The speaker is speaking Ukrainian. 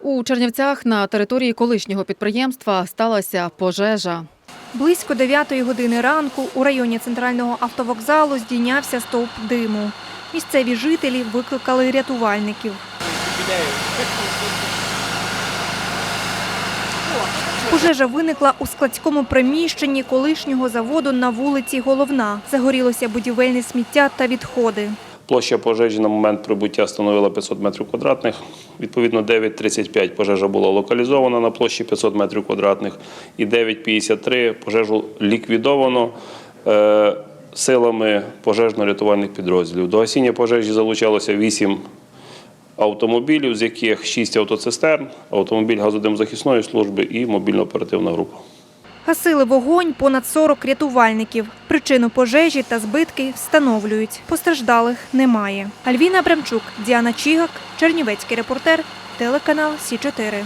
У Чернівцях на території колишнього підприємства сталася пожежа. Близько 9 години ранку у районі центрального автовокзалу здійнявся стовп диму. Місцеві жителі викликали рятувальників. Пожежа виникла у складському приміщенні колишнього заводу на вулиці Головна. Загорілося будівельне сміття та відходи. Площа пожежі на момент прибуття становила 500 метрів квадратних. Відповідно, 9.35 пожежа була локалізована на площі 500 метрів квадратних і 9.53 пожежу ліквідовано е, силами пожежно-рятувальних підрозділів. До гасіння пожежі залучалося 8 автомобілів, з яких 6 автоцистерн, автомобіль газодимзахисної служби і мобільно-оперативна група. Гасили вогонь понад 40 рятувальників. Причину пожежі та збитки встановлюють. Постраждалих немає. Альвіна Бремчук, Діана Чігак, Чернівецький репортер, телеканал Сі 4